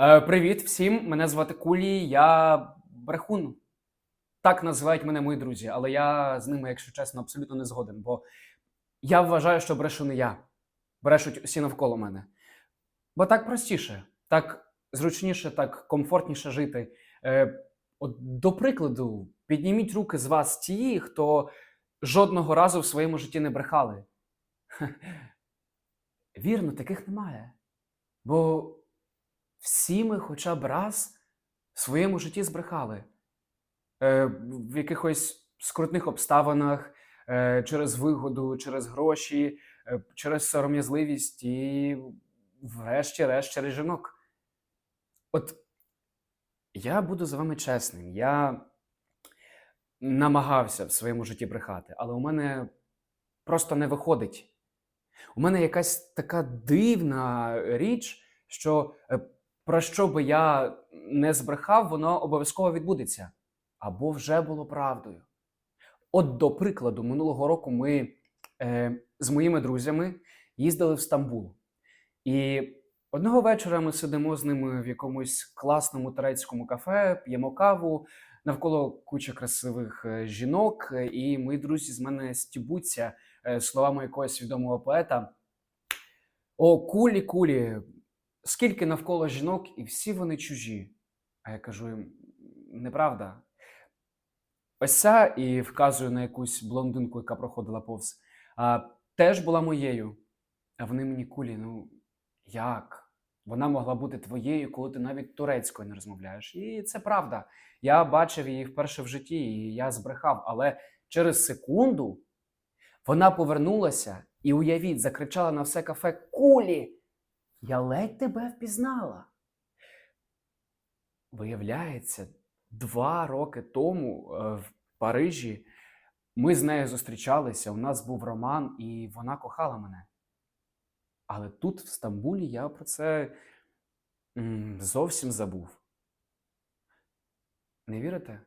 Е, привіт всім! Мене звати Кулі, я брехун. Так називають мене мої друзі, але я з ними, якщо чесно, абсолютно не згоден, бо я вважаю, що брешу не я. Брешуть усі навколо мене. Бо так простіше, так зручніше, так комфортніше жити. Е, от, до прикладу, підніміть руки з вас ті, хто жодного разу в своєму житті не брехали. Вірно, таких немає. Бо всі ми хоча б раз в своєму житті збрехали. Е, в якихось скрутних обставинах, е, через вигоду, через гроші, е, через сором'язливість і, врешті-решт, через жінок. От я буду з вами чесним. Я намагався в своєму житті брехати, але у мене просто не виходить. У мене якась така дивна річ, що е, про що би я не збрехав, воно обов'язково відбудеться. Або вже було правдою. От, до прикладу, минулого року ми е, з моїми друзями їздили в Стамбул. І одного вечора ми сидимо з ними в якомусь класному турецькому кафе, п'ємо каву, навколо куча красивих е, жінок, е, і мої друзі з мене стібуться е, словами якогось відомого поета. О, кулі, кулі, скільки навколо жінок, і всі вони чужі. А я кажу їм, неправда. Ось ця і вказую на якусь блондинку, яка проходила повз, а, теж була моєю. А вони мені кулі, ну як? Вона могла бути твоєю, коли ти навіть турецькою не розмовляєш. І це правда. Я бачив її вперше в житті, і я збрехав. Але через секунду вона повернулася і, уявіть, закричала на все кафе Кулі! Я ледь тебе впізнала. Виявляється, два роки тому е, в Парижі ми з нею зустрічалися, у нас був роман, і вона кохала мене. Але тут, в Стамбулі, я про це зовсім забув. Не вірите?